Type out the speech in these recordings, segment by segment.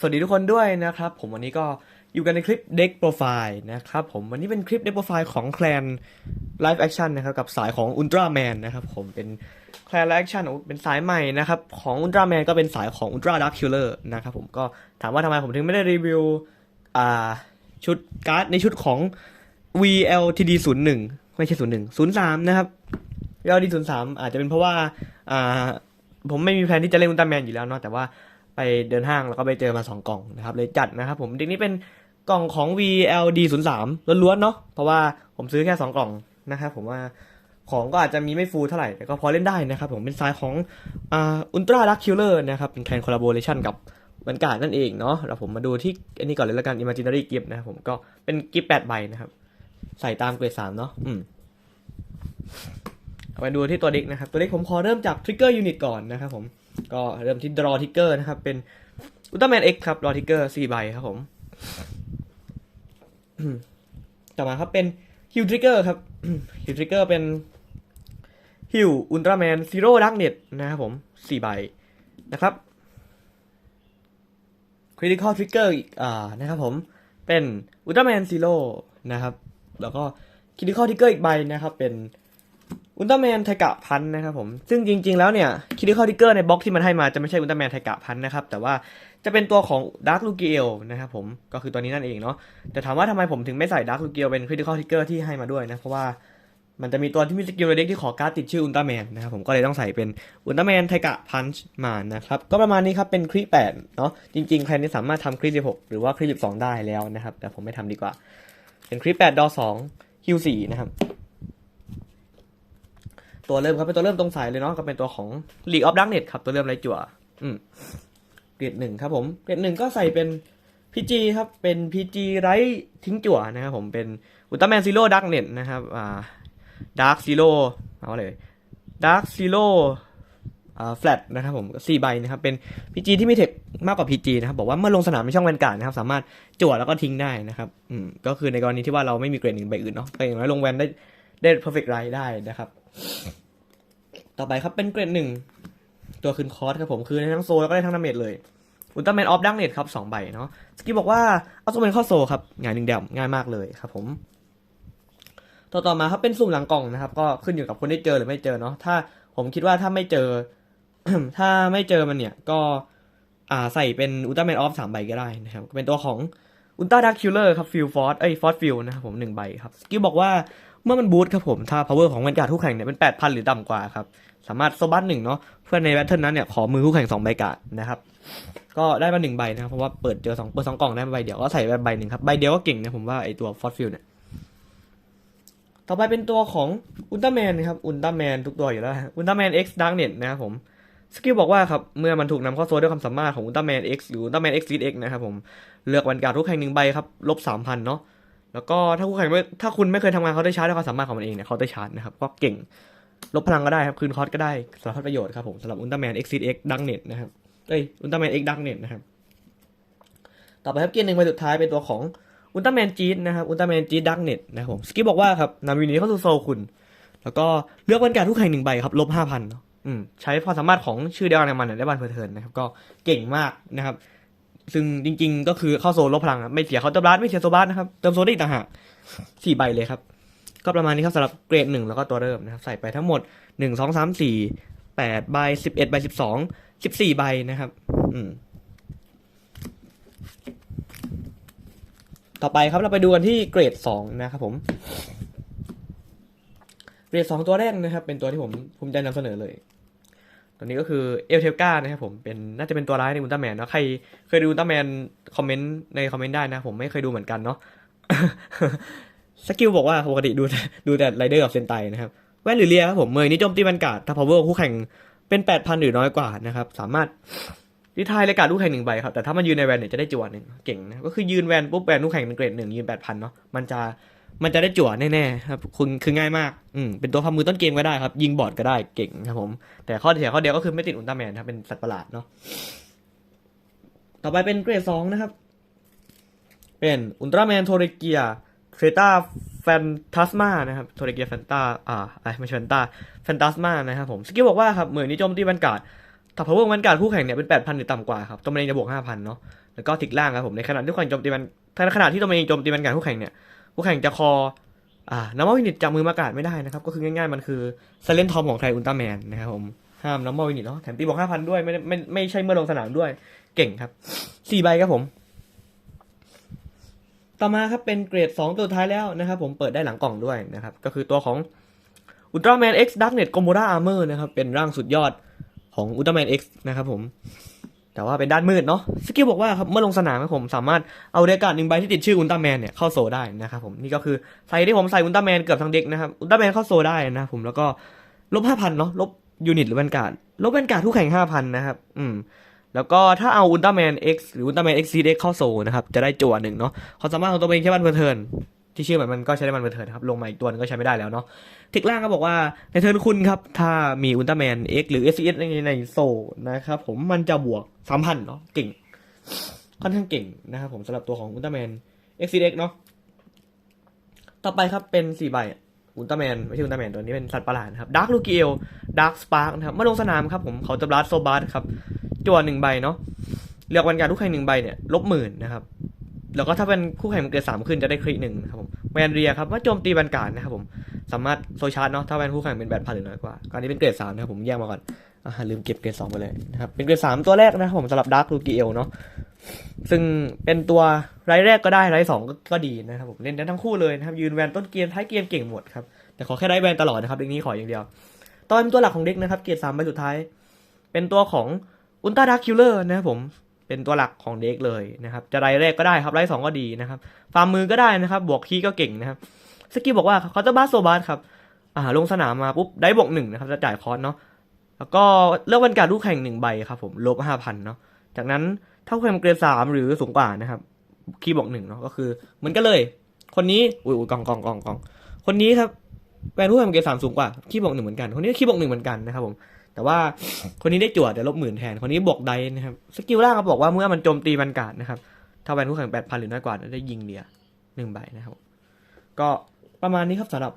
สวัสดีทุกคนด้วยนะครับ ผมวันนี้ก็อยู่กันในคลิปเด็กโปรไฟล์นะครับผมวันนี้เป็นคลิปเด็กโปรไฟล์ของแคลนไลฟ์แอคชั่นนะครับกับสายของอุลตร้าแมนนะครับผมเป็นแคลนไลฟ์แอคชั่นเป็นสายใหม่นะครับของอุลตร้าแมนก็เป็นสายของอุลตร้าดักคิลเลอร์นะครับผมก็ถามว่าทำไมผมถึงไม่ได้รีวิวอ่าชุดการ์ดในชุดของ VLTD 0 1ไม่ใช่01 03นะครับ VLTD 03อาจจะเป็นเพราะว่าอ่าผมไม่มีแผนที่จะเล่นอุลตร้าแมนอยู่แล้วเนาะแต่ว่า ไปเดินห้างแล้วก็ไปเจอมา 2 กล่องนะครับเลยจัดนะครับผมเด็กนี้เป็นกล่องของ VLD 0 3ล้วนๆเนาะเพราะว่าผมซื้อแค่ 2 กล่องนะครับผมว่าของก็อาจจะมีไม่ฟูลเท่าไหร่ แต่ก็พอเล่นได้นะครับผมเป็นสายของอ่าอุลตร้าดักคิลเลอร์นะครับเป็นแคนคอลลาโบเรชันกับวันการ์ดนั่นเองเนาะแล้วผมมาดูที่อันนี้ก่อนเลยล้วกัน Imaginary Gift นะครับผมก็เป็นกิฟต์8ใบนะครับ ใส่ตามเกรด3เนาะอืมเอาไปดูที่ตัวเด็กนะครับ ตัวเด็กผมขอเริ่มจาก Trigger Unit ก่อนนะครับผม ก็เริ่มที่ดรอทิกเกอร์นะครับ เป็นอุลตร้าแมนเอ็กครับดรอทิกเกอร์สี่ใบครับผม ต่อมาครับเป็นฮิวทริกเกอร์ครับฮิวทริกเกอร์เป็นฮิวอุลตร้าแมนซีโร่ดักเน็ตนะครับผมสี่ใบนะครับคริติคอลทริกเกอร์อีกอ่านะครับผมเป็นอุลตร้าแมนซีโร่นะครับ แล้วก็คริติคอลทริกเกอร์อีกใบนะครับ เป็น อุลตร้าแมนไทกะพันธ์นะครับผม ซึ่งจริง ๆ แล้วเนี่ยคิดข้อทิกเกอร์ในบล็อกที่มันให้มาจะไม่ใช่อุลตร้าแมนไทกะพันธ์นะครับ แต่ว่าจะเป็นตัวของดาร์คลูเกลนะครับผมก็คือตัวนี้นั่นเองเนาะแต่ถามว่าทำไมผมถึงไม่ใส่ดาร์คลูเกลเป็นคริติคอลทิกเกอร์ที่ให้มาด้วยนะ เพราะว่ามันจะมีตัวที่มีสกิลเด็กที่ขอการ์ดติดชื่ออุลตร้าแมนนะครับผมก็เลยต้องใส่เป็นอุลตร้าแมนไทกะพันช์มานะครับก็ประมาณนี้ครับเป็นคริปแปดเนาะจริงๆใครที่สามารถทำคริปสิบหกหรือว่าคริสิบสองได้แล้วนะครับแต่ผมไม่ทำดีกว่า เป็นคริแปดดอสองฮิวสี่นะครับ ตัวเริ่มครับเป็นตัวเริ่มตรงสายเลยเนาะก็เป็นตัวของ League of Darkness ครับตัวเริ่มไรจั่วอืมเกรดหนึ่งครับผมเกรดหนึ่งก็ใส่เป็น PG ครับเป็น PG ไรทิ้งจั่วนะครับผมเป็นอุลตร้าแมนซีโร่ดักเน็ตนะครับอ่าดาร์คซีโร่เอาเลยดาร์คซีโร่อ่าแฟลตนะครับผมสี่ใบนะครับเป็น PG ที่มีเทคมากกว่า PG นะครับบอกว่าเมื่อลงสนามในช่องแวนการ์ดนะครับสามารถจั่วแล้วก็ทิ้งได้นะครับอืมก็คือในกรณีที่ว่าเราไม่มีเกรดหนึ่งใบอื่นเนาะก็อย่างน้อยลงแวนได้ได้ perfect right ได้นะครับ ต่อไปครับเป็นเกรดหนึ่งตัวคืนคอร์สครับผมคือในทั้งโซลแล้วก็ได้ทั้งดาเมจเลยอุลตร้าแมนออฟดังเน็ตครับสองใบเนาะสกิบอกว่าเอาตัวเป็นข้อโซลครับง่ายหนึ่งแดมง่ายมากเลยครับผมต่อต่อมาครับเป็นสุ่มหลังกล่องนะครับ ก็ขึ้นอยู่กับคนได้เจอหรือไม่เจอเนาะถ้าผมคิดว่าถ้าไม่เจอ ถ้าไม่เจอมันเนี่ยก็อ่าใส่เป็นอุลตร้าแมนออฟสามใบก็ได้นะครับเป็นตัวของอุลตร้าดักคิลเลอร์ครับฟิลฟอร์สเอ้ยฟอร์สฟิลนะครับผมหนึ่งใบครับสกิลบอกว่า เมื่อมันบูทครับผม ถ้า power ของแวนการ์ดคู่แข่งเนี่ยเป็น 8,000 หรือต่ำกว่าครับ สามารถโซบัสหนึ่งเนาะ เพื่อในแบทเทิลนั้นเนี่ยขอมือคู่แข่ง2ใบการ์ดนะครับ ก็ได้มาหนึ่งใบนะครับ เพราะว่าเปิดเจอ2เปิดสองกล่องได้มาใบเดียวก็ใส่ใบหนึ่งครับ ใบเดียวก็เก่งนะผมว่าไอตัวฟอสฟิลเนี่ย ต่อไปเป็นตัวของอุลตร้าแมนครับ อุลตร้าแมนทุกตัวอยู่แล้ว อุลตร้าแมน X Darknet นะครับผมสกิลบอกว่าครับ เมื่อมันถูกนำเข้าโซลด้วยความสามารถของอุลตร้าแมน X หรืออุลตร้าแมน X Lead X นะครับผม เลือกวันการ์ดคู่แข่งหนึ่งใบครับ ลบสามพันเนาะ แล้วก็ถ้าคู่แข่งไม่ถ้าคุณไม่เคยทำงานเขาได้ชาร์จด้วยความสามารถของมันเองเนี่ยเขาได้ชาร์จนะครับก็เก่งลบพลังก็ได้ครับคืนคอร์สก็ได้สารพัดประโยชน์ครับผมสำหรับอุลตร้าแมน X Seed X Dark Net นะครับเอ้ยอุลตร้าแมน X Dark Net นะครับต่อไปครับเกียร์หนึ่งใบสุดท้ายเป็นตัวของอุลตร้าแมนจีดนะครับอุลตร้าแมนจีดดักเน็ตนะครับผมสกิปบอกว่าครับนำยูนิตเข้าสู่โซลคุณ แล้วก็เลือกวันการทุกแข่งหนึ่งใบครับลบห้าพันอืมใช้ความสามารถของชื่อเดียวกันในมันเนี่ยได้บันเพอร์เทินนะครับก็เก่งมากนะครับ ซึ่งจริง ๆ ก็คือเข้าโซลลบพลังไม่เสียเคาน์เตอร์บลัสไม่เสียโซบัสนะครับ เติมโซได้ต่างหากสี่ใบเลยครับ ก็ประมาณนี้ครับสำหรับเกรดหนึ่งแล้วก็ตัวเริ่มนะครับ ใส่ไปทั้งหมดหนึ่งสองสามสี่แปดใบสิบเอ็ดใบสิบสองสิบสี่ใบนะครับ อืมต่อไปครับเราไปดูกันที่เกรดสองนะครับผมเกรดสองตัวแรกนะครับ เป็นตัวที่ผมภูมิใจนำเสนอเลย ตัวนี้ก็คือเอลเทลกานะครับผมเป็นน่าจะเป็นตัวร้ายในอุลตร้าแมนเนาะใครเคยดูอุลตร้าแมนคอมเมนต์ในคอมเมนต์ได้นะ ผมไม่เคยดูเหมือนกันเนาะสกิลบอกว่าปกติดูแต่ดูแต่ไรเดอร์กับเซนไตนะครับแว่นหรือเลียครับผมเมย์นี่โจมตีบรรกาศถ้า power คู่แข่งเป็นแปดพันหรือน้อยกว่านะครับ สามารถดิทายรายการคู่แข่งหนึ่งใบครับแต่ถ้ามันยืนในแวนเนี่ยจะได้จั่วหนึ่งเก่งนะก็คือยืนแวนปุ๊บแวนคู่แข่งเป็นเกรดหนึ่งยืนแปดพันเนาะมันจะ มันจะได้จั่วแน่ๆครับคุณคือง่ายมากอืมเป็นตัวความือต้นเกมก็ได้ครับ ยิงบอดก็ได้เก่งครับผม แต่ข้อเสียข้อเดียวก็คือไม่ติดอุลตร้าแมนครับเป็นสัตว์ประหลาดเนาะต่อไปเป็นเกรดสองนะครับ เป็นอุลตร้าแมนโทเรเกียเทรตาแฟนตาสมานะครับโทเรเกียแฟนตาอ่าไอไม่ใช่แฟนตาแฟนตาสมานะครับผมสกิลบอกว่าครับเหมือนนี้โจมตีบรรกาศถ้าพาวเวอร์บรรกาศคู่แข่งเนี่ยเป็นแปดพันหรือต่ำกว่าครับตัวมันเองจะบวกห้าพันเนาะแล้วก็ทิกล่างครับผมในขณะที่คู่แข่งโจมตีมันในขณะที่ตัวเองโจมตีมันการคู่แข่งเนี่ย คู่แข่งจะคออ่าน้ำมันวินิตจากมือมากาดไม่ได้นะครับ ก็คือง่ายๆมันคือไซเลนทอมของไทยอุลตร้าแมนนะครับผมห้ามน้ำมันวินิตเนาะแถมตีบอกห้าพันด้วยไม่ไม่ไม่ใช่เมื่อลงสนามด้วยเก่งครับสี่ใบครับผม ต่อมาครับเป็นเกรด2ตัวท้ายแล้วนะครับผมเปิดได้หลังกล่องด้วยนะครับ ก็คือตัวของ Ultraman X Darknet Gomora Armor นะครับเป็นร่างสุดยอดของ Ultraman X นะครับผม แต่ว่าเป็นด้านมืดเนาะสกิลบอกว่าครับเมื่อลงสนามครับผมสามารถเอาเดกาดหนึ่งใบที่ติดชื่ออุลตร้าแมนเนี่ยเข้าโซได้นะครับผมนี่ก็คือใส่ที่ผมใส่อุลตร้าแมนเกือบทั้งเด็กนะครับอุลตร้าแมนเข้าโซได้นะผมแล้วก็ลบห้าพันเนาะลบยูนิตหรือแวนการ์ดลบแวนการ์ดทุกแข่งห้าพันนะครับอืมแล้วก็ถ้าเอาอุลตร้าแมน X หรืออุลตร้าแมน X c d X เข้าโซนะครับจะได้จั่วหนึ่งเนาะเขามสามารถเอาตัวเองแค่บันเพอร์เทิน ที่ชื่อเหมือนมันก็ใช้ได้บันเพอร์เทิร์นครับ ลงมาอีกตัวหนึงก็ใช้ไม่ได้แล้วเนาะทิกล่างก็บอกว่าในเทิร์นคุณครับ ถ้ามีอุลตร้าแมน X หรือ S C S ในในโซนะครับผมมันจะบวกสามพันเนาะเก่ง ค่อนข้างเก่งนะครับผมสำหรับตัวของอุลตร้าแมน X C X เอ็กเนาะต่อไปครับเป็นสี่ใบอุลตร้าแมนไม่ใช่อุลตร้าแมนตัวนี้เป็นสัตว์ประหลาดครับดาร์คลูกิเอลดาร์คสปาร์กนะครับเมื่อลงสนามครับผมเขาจะบลัดโซบาร์ครับจั่วหนึ่งใบเนาะเลือกวันการทุกแข่งหนึ่งใบเนี่ยลบหมื่นนะครับ แล้วก็ถ้าเป็นคู่แข่งมันเกิดสามขึ้นจะได้คริหนึ่งครับผมแวนเรียครับว่าโจมตีบันการนะครับผมสามารถโซชาร์จเนาะถ้าแวนคู่แข่งเป็นแบทพันหรือน้อยกว่าการนี้เป็นเกรดสามนะครับผมแยกมาก่อนอ่าลืมเก็บเกรดสองไปเลยนะครับเป็นเกรดสามตัวแรกนะครับผมสำหรับดาร์คลูกิเอลเนาะซึ่งเป็นตัวไรายแรกก็ได้ไรายสองก็ก็ดีนะครับผมเล่นได้ทั้งคู่เลยนะครับยืนแวนต้นเกมท้ายเกมเก่งหมดครับแต่ขอแค่ได้แวนตลอดนะครับเด็กนี้ขออย่างเดียวตอนเป็นตัวหลักของเด็กนะครับเกรดสามใบสุดท้าย เป็นตัวของอุลตร้าดักคิลเลอร์นะครับผม เป็นตัวหลักของเด็กเลยนะครับ จะไรแรกก็ได้ครับไรสองก็ดีนะครับฟาร์มมือก็ได้นะครับ บวกคีก็เก่งนะครับสกิลบอกว่าเขาจะบาสโซบาสครับอ่าลงสนามมาปุ๊บได้บวกหนึ่งนะครับจะจ่ายคอร์สเนาะแล้วก็เลือกวันการลูกแข่งหนึ่งใบครับผมลบห้าพันเนาะจากนั้นถ้าแข่งเกรดสามหรือสูงกว่านะครับคีบวกหนึ่งเนาะก็คือเหมือนกันเลย คนนี้อุ้ยอุ้ยกองกองกองกองคนนี้ครับแวนคู่แข่งเกรดสามสูงกว่าคีบวกหนึ่งเหมือนกันคนนี้คีบวกหนึ่งเหมือนกันนะครับผม แต่ว่าคนนี้ได้จั่วแต่ลบหมื่นแทน คนนี้บวกไดนะครับ สกิลล่างเขาบอกว่าเมื่อมันโจมตีมันการ์ดนะครับ ถ้าแวนคู่แข่งแปดพันหรือน้อยกว่าได้ยิงเดียหนึ่งใบนะครับ ก็ประมาณนี้ครับสำหรับ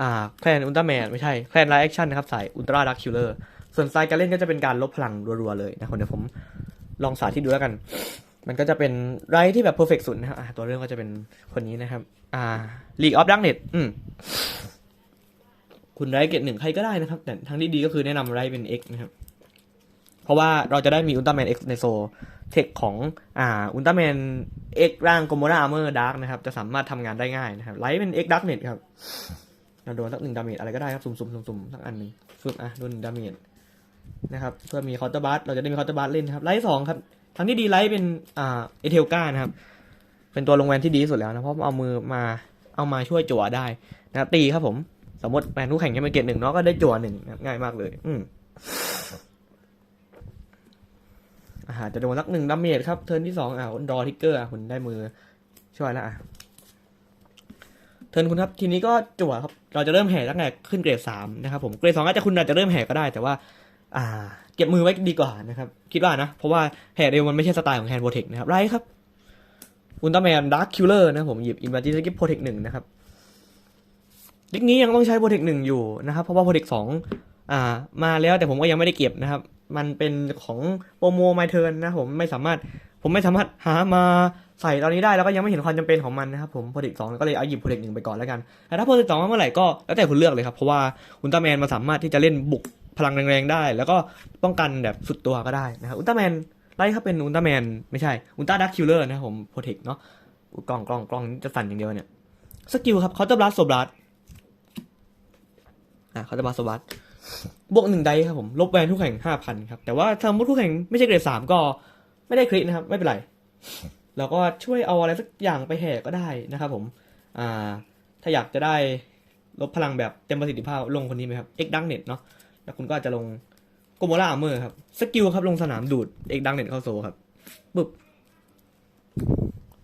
อ่าแคลนอุลตร้าแมนไม่ใช่แคลนไลท์แอคชั่นนะครับสายอุลตร้าดักคิลเลอร์ส่วนสไตล์การเล่นก็จะเป็นการลบพลังรัวๆเลยนะครับเดี๋ยวผมลองสาธิตดูแล้วกัน มันก็จะเป็นไรที่แบบเพอร์เฟกสุดนะครับตัวเรื่องก็จะเป็นคนนี้นะครับ อ่า League of Darkness อืม คุณไรเกตหนึ่งใครก็ได้นะครับ แต่ทางที่ดีก็คือแนะนำไรเป็น X นะครับ เพราะว่าเราจะได้มีอุลตร้าแมน X ในโซเทคของอ่าอุลตร้าแมน X ร่างโกโมราอาร์เมอร์ดาร์กนะครับ จะสามารถทำงานได้ง่ายนะครับไล่เป็น X Dark Net ครับเราโดนสักหนึ่งดาเมจอะไรก็ได้ครับ สุ่มๆสุ่มๆสักอันหนึ่งฟึบอะโดนหนึ่งดาเมจนะครับเพื่อมีคอร์เตอร์บัสเราจะได้มีคอร์เตอร์บัสเล่นนะครับไลท์สองครับทางที่ดีไลท์เป็นอ่าเอเทลกานะครับเป็นตัวลงแวนที่ดีที่สุดแล้วนะเพราะเอามือมาเอามาช่วยจั่วได้นะครับตีครับผม สมมติแฟนคู่แข่งแค่มาเกตหนึ่งเนาะก็ได้จั่วหนึ่งง่ายมากเลย อืมอาหารจะโดนสักหนึ่งดาเมจครับ เทิร์นที่สองอะรอทิกเกอร์อะคุณได้มือ ช่วยแล้วอะ เทิร์นคุณครับ ทีนี้ก็จั่วครับ เราจะเริ่มแห่ตั้งแต่ขึ้นเกรดสามนะครับผมเกรดสองอาจจะคุณอาจจะเริ่มแห่ก็ได้ แต่ว่า อ่า เก็บมือไว้ดีกว่านะครับ คิดว่านะ เพราะว่าแห่เร็วมันไม่ใช่สไตล์ของแฮนด์โปรเทคนะครับ ไรครับอุลตร้าแมนดาร์คคิลเลอร์นะผมหยิบอินวัจิสกิปโปรเทคหนึ่งนะครับ เด็กนี้ยังต้องใช้โปรเทคหนึ่งอยู่นะครับ เพราะว่าโปรเทคสองอ่ามาแล้วแต่ผมก็ยังไม่ได้เก็บนะครับ มันเป็นของโปรโมไมเทิร์นนะผมไม่สามารถผมไม่สามารถหามาใส่ตอนนี้ได้แล้วก็ยังไม่เห็นความจำเป็นของมันนะครับผมโปรเทคสองก็เลยเอาหยิบโปรเทคหนึ่งไปก่อนแล้วกันแต่ถ้าโปรเทคสองมาเมื่อไหร่ก็แล้วแต่คุณเลือกเลยครับเพราะว่าอุลตร้าแมนมันสามารถที่จะเล่นบุกพลังแรงๆได้ แล้วก็ป้องกันแบบสุดตัวก็ได้นะครับอุลตร้าแมนไล่ครับเป็นอุลตร้าแมนไม่ใช่อุลตร้าดักคิลเลอร์นะครับผมโปรเทคเนาะกล่องกล่องกล่องจะสั่นอย่างเดียวเนี่ยสกิลครับเขาจะบลัสโซบลัส อะเขาจะบาสวัสดบวกหนึ่งไดครับผม ลบแวนทุกแข่งห้าพันครับ แต่ว่าถ้าสมมติทุกแข่งไม่ใช่เกรดสามก็ไม่ได้คริตนะครับ ไม่เป็นไร เราก็ช่วยเอาอะไรสักอย่างไปแห่ก็ได้นะครับผมอ่าถ้าอยากจะได้ลบพลังแบบเต็มประสิทธิภาพลงคนนี้ไหมครับ X d u n k Net เนาะแล้วคุณก็อาจจะลงโกโมล่าอาร์เมอร์ครับสกิลครับลงสนามดูด X d u n k Net เข้าโซครับปึ๊บ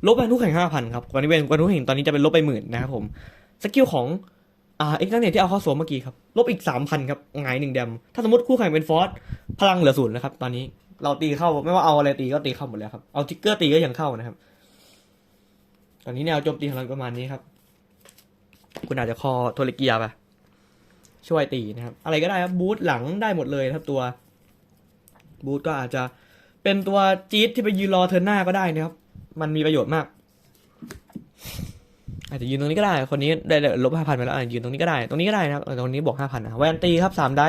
ลบแวนทุกแข่งห้าพันครับวันนี้เวนวันทุกแข่งตอนนี้จะเป็นลบไปหมื่นนะครับผมสกิลของ อ่าเอ็กซ์เน็ตที่เอาเข้าโซนเมื่อกี้ครับ ลบอีกสามพันครับหงายหนึ่งแดมถ้าสมมติคู่แข่งเป็นฟอสพลังเหลือศูนย์นะครับ ตอนนี้เราตีเข้าไม่ว่าเอาอะไรตีก็ตีเข้าหมดแล้วครับ เอาทิกเกอร์ตีก็ยังเข้านะครับ ตอนนี้แนวโจมตีของเราประมาณนี้ครับ คุณอาจจะคอโทรเกียไปช่วยตีนะครับ อะไรก็ได้ครับบูทหลังได้หมดเลยครับตัว บูทก็อาจจะเป็นตัวจี๊ดที่ไปยืนรอเทิร์นหน้าก็ได้นะครับ มันมีประโยชน์มาก อาจจะยืนตรงนี้ก็ได้ คนนี้ได้ได้ลบห้าพันไปแล้วอะยืนตรงนี้ก็ได้ ตรงนี้ก็ได้นะครับตรงนี้บวกห้าพันนะแวนตีครับสามได้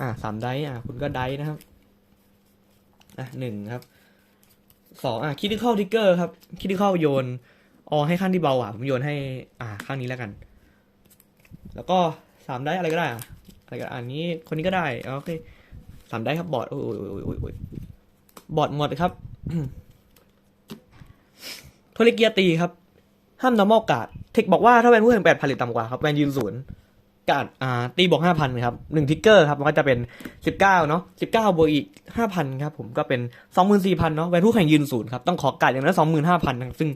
อ่าสามได้อะคุณก็ได้นะครับอะหนึ่งครับสองอะคิดที่เข้าทิกเกอร์ครับคิดที่เข้าโยนออให้ขั้นที่เบาอะผมโยนให้ อ่าข้างนี้แล้วกัน แล้วก็สามได้อะไรก็ได้อะอะไรก็อันนี้คนนี้ก็ได้โอเคสามได้ครับบอร์ดโอ้ยโอ้ยโอ้ยโอ้ยบอร์ดหมดครับโทริเกียตีครับ ห้าม normal การ์ดเทคบอกว่าถ้าแวนผู้แข่งแปดผลิตต่ำกว่าครับแวนยืนศูนย์การ์ดอ่าตีบวกห้าพันครับหนึ่งทิกเกอร์ครับมันก็จะเป็นสิบเก้าเนาะสิบเก้าบวกอีกห้าพันครับผมก็เป็นสองหมื่นสี่พันเนาะแวนผู้แข่งยืนศูนย์ครับต้องขอการ์ดอย่างนั้นสองหมื่นห้าพันซึ่ง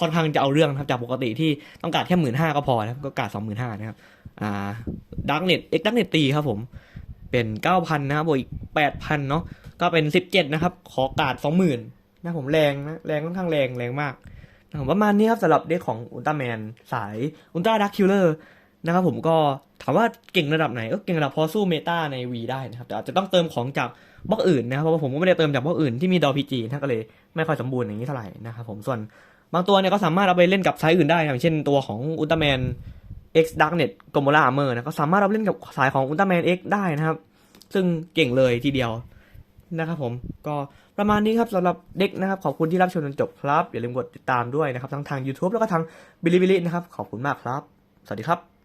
ค่อนข้างจะเอาเรื่องครับจากปกติที่ต้องการแค่หมื่นห้าก็พอนะก็การ์ดสองหมื่นห้านะครับอ่าดักเน็ตเอ็กดักเน็ตตีครับผมเป็นเก้าพันนะครับบวกอีกแปดพันเนาะก็เป็นสิบเจ็ดนะครับขอการ์ดสองหมื่นนะผมแรงนะแรงค่อนข้างแรงแรงมาก ประมาณนี้ครับสำหรับเด็กของอุลตร้าแมนสายอุลตร้าดักคิลเลอร์นะครับผมก็ถามว่าเก่งระดับไหนก็เก่งระดับพอสู้เมตาใน V ได้นะครับแต่อาจจะต้องเติมของจากบล็อกอื่นนะครับเพราะว่าผมก็ไม่ได้เติมจากบล็อกอื่นที่มีดอพีจีนะก็เลยไม่ค่อยสมบูรณ์อย่างนี้เท่าไหร่นะครับผมส่วนบางตัวเนี่ยก็สามารถเอาไปเล่นกับสายอื่นได้นะอย่างเช่นตัวของอุลตร้าแมน X Darknet g o m o r a Armor นะก็สามารถเอาเล่นกับสายของอุลตร้าแมน X ได้นะครับ ซึ่งเก่งเลยทีเดียวนะครับผมก็ ประมาณนี้ครับสำหรับเด็กนะครับ ขอบคุณที่รับชมจนจบครับ อย่าลืมกดติดตามด้วยนะครับ ทั้งทาง YouTube แล้วก็ทางบิลิบิลินะครับ ขอบคุณมากครับ สวัสดีครับ